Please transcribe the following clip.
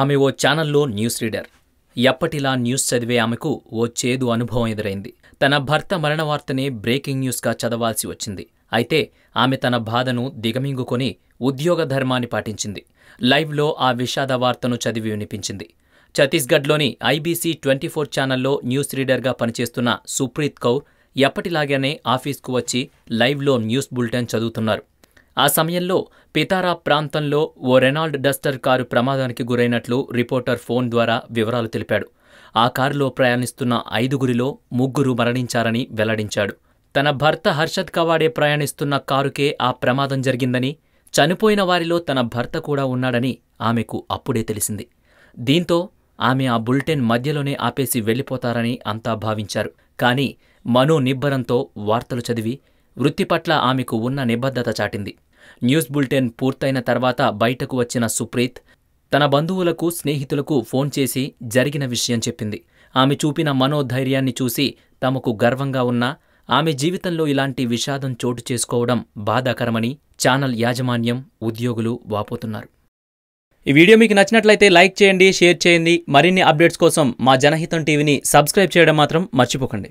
ఆమె ఓ ఛానల్లో news reader. ఎప్పటిలా news చదివే ఆమెకు ఓ చేదు అనుభవం ఎదురైంది. తన భర్త మరణ వార్తనే బ్రేకింగ్ న్యూస్గా చదవాల్సి వచ్చింది. అయితే ఆమె తన బాధను దిగమింగుకొని ఉద్యోగ ధర్మాన్ని పాటించింది. లైవ్లో ఆ విషాద వార్తను చదివి వినిపించింది. ఛత్తీస్గఢ్లోని ఐబీసీ ట్వంటీ ఫోర్ ఛానల్లో న్యూస్ రీడర్గా పనిచేస్తున్న సుప్రీత్ కౌర్ ఎప్పటిలాగానే ఆఫీస్కు వచ్చి లైవ్లో న్యూస్ బులెటిన్ చదువుతున్నారు. ఆ సమయంలో పితారా ప్రాంతంలో ఓ రెనాల్డ్ డస్టర్ కారు ప్రమాదానికి గురైనట్లు రిపోర్టర్ ఫోన్ ద్వారా వివరాలు తెలిపాడు. ఆ కారులో ప్రయాణిస్తున్న ఐదుగురిలో ముగ్గురు మరణించారని వెల్లడించాడు. తన భర్త హర్షద్ కవాడే ప్రయాణిస్తున్న కారుకే ఆ ప్రమాదం జరిగిందని చనిపోయిన వారిలో తన భర్త కూడా ఉన్నాడని ఆమెకు అప్పుడే తెలిసింది. దీంతో ఆమె ఆ బులెటిన్ మధ్యలోనే ఆపేసి వెళ్ళిపోతారని అంతా భావించారు. కానీ మనో నిబ్బరంతో వార్తలు చదివి వృత్తి పట్ల ఆమెకు ఉన్న నిబద్ధత చాటింది. న్యూస్ బులెటిన్ పూర్తయిన తర్వాత బయటకు వచ్చిన సుప్రీత్ తన బంధువులకు స్నేహితులకు ఫోన్ చేసి జరిగిన విషయం చెప్పింది. ఆమె చూపిన మనోధైర్యాన్ని చూసి తమకు గర్వంగా ఉన్నా ఆమె జీవితంలో ఇలాంటి విషాదం చోటు చేసుకోవడం బాధాకరమని ఛానల్ యాజమాన్యం ఉద్యోగులు వాపోతున్నారు. ఈ వీడియో మీకు నచ్చినట్లయితే లైక్ చేయండి షేర్ చేయండి. మరిన్ని అప్డేట్స్ కోసం మా జనహితం టీవీని సబ్స్క్రైబ్ చేయడం మాత్రం మర్చిపోకండి.